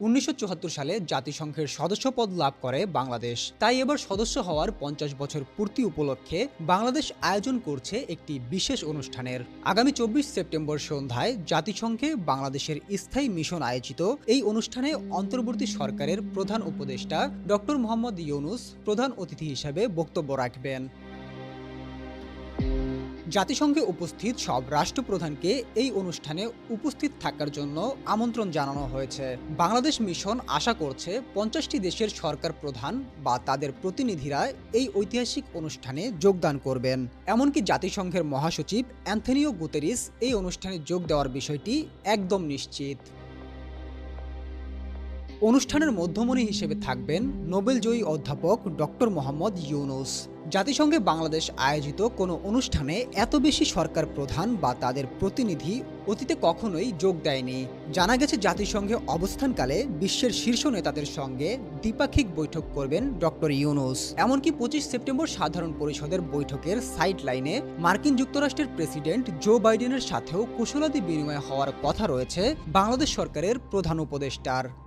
উনিশশো চুয়াত্তর সালে জাতিসংঘের সদস্যপদ লাভ করে বাংলাদেশ। তাই এবার সদস্য হওয়ার পঞ্চাশ বছর পূর্তি উপলক্ষে বাংলাদেশ আয়োজন করছে একটি বিশেষ অনুষ্ঠানের। আগামী চব্বিশ সেপ্টেম্বর সন্ধ্যায় জাতিসংঘে বাংলাদেশের স্থায়ী মিশন আয়োজিত এই অনুষ্ঠানে অন্তর্বর্তী সরকারের প্রধান উপদেষ্টা ডক্টর মোহাম্মদ ইউনুস প্রধান অতিথি হিসেবে বক্তব্য রাখবেন। জাতিসংঘে উপস্থিত সব রাষ্ট্রপ্রধানকে এই অনুষ্ঠানে উপস্থিত থাকার জন্য আমন্ত্রণ জানানো হয়েছে। বাংলাদেশ মিশন আশা করছে পঞ্চাশটি দেশের সরকার প্রধান বা তাদের প্রতিনিধিরা এই ঐতিহাসিক অনুষ্ঠানে যোগদান করবেন। এমনকি জাতিসংঘের মহাসচিব অ্যান্থনিও গুতেরিস এই অনুষ্ঠানে যোগ দেওয়ার বিষয়টি একদম নিশ্চিত। অনুষ্ঠানের মধ্যমণি হিসেবে থাকবেন নোবেলজয়ী অধ্যাপক ডক্টর মোহাম্মদ ইউনুস। জাতিসংঘে বাংলাদেশ আয়োজিত কোনো অনুষ্ঠানে এত বেশি সরকার প্রধান বা তাদের প্রতিনিধি অতীতে কখনোই যোগ দেয়নি। জানা গেছে জাতিসংঘে অবস্থানকালে বিশ্বের শীর্ষ নেতাদের সঙ্গে দ্বিপাক্ষিক বৈঠক করবেন ডক্টর ইউনুস। এমনকি পঁচিশ সেপ্টেম্বর সাধারণ পরিষদের বৈঠকের সাইড লাইনে মার্কিন যুক্তরাষ্ট্রের প্রেসিডেন্ট জো বাইডেনের সাথেও কুশলাদি বিনিময় হওয়ার কথা রয়েছে বাংলাদেশ সরকারের প্রধান উপদেষ্টার।